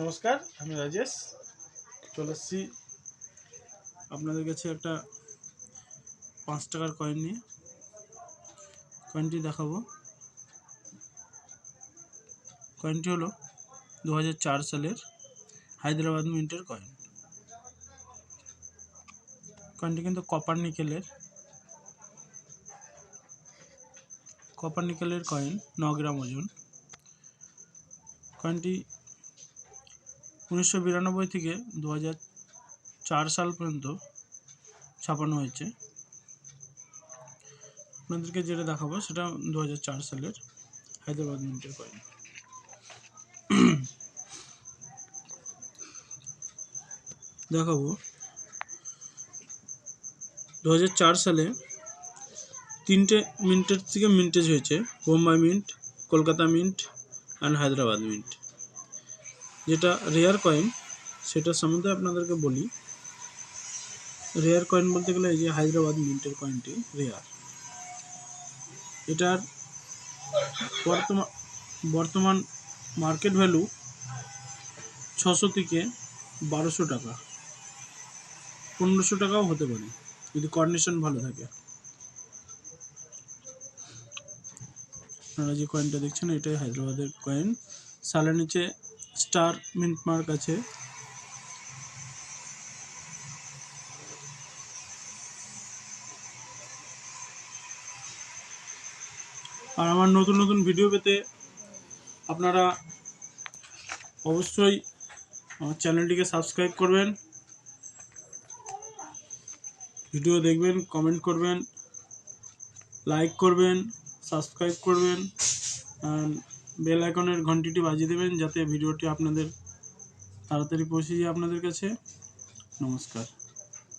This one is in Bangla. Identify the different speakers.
Speaker 1: নমস্কার, আমি রাজেশ। চলে এসেছি আপনাদের কাছে একটা পাঁচ টাকার কয়েন নিয়ে। কয়েনটি দেখাবো। কয়েনটি হলো দু সালের হায়দ্রাবাদ মিন্টের কয়েন কয়েনটি কিন্তু কপার নিকেলের কপার নিকেলের কয়েন ন গ্রাম ওজন। কয়েনটি উনিশশো বিরানব্বই থেকে দু চার সাল পর্যন্ত ছাপানো হয়েছে। আপনাদেরকে যেটা দেখাবো সেটা দু হাজার চার সালের হায়দ্রাবাদ মিন্টের কয়েন। দেখাবো। দু হাজার চার সালে তিনটে মিন্টের থেকে মিন্টেজ হয়েছে। Bombay mint, Kolkata mint and Hyderabad mint. যেটা রেয়ার কয়েন সেটার সম্বন্ধে আপনাদেরকে বলি। রেয়ার কয়েন বলতে গেলে এই যে হায়দ্রাবাদ মিন্টের কয়েনটি রেয়ার এটার বর্তমান বর্তমান মার্কেট ভ্যালু ছশো থেকে বারোশো টাকা। পনেরোশো টাকাও হতে পারে, যদি কন্ডিশন ভালো থাকে। আপনারা যে কয়েনটা দেখছেন, এটাই হায়দ্রাবাদের কয়েন সালের নিচে স্টার মিন্ট মার্ক আছে। আর আমার নতুন নতুন ভিডিও পেতে আপনারা অবশ্যই আমার চ্যানেলটিকে সাবস্ক্রাইব করবেন। ভিডিও দেখবেন, কমেন্ট করবেন, লাইক করবেন, সাবস্ক্রাইব করবেন আর বেল আইকনের ঘন্টিটি বাজিয়ে দেবেন যাতে ভিডিওটি আপনাদের তাড়াতাড়ি পৌঁছে যায় আপনাদের কাছে। নমস্কার।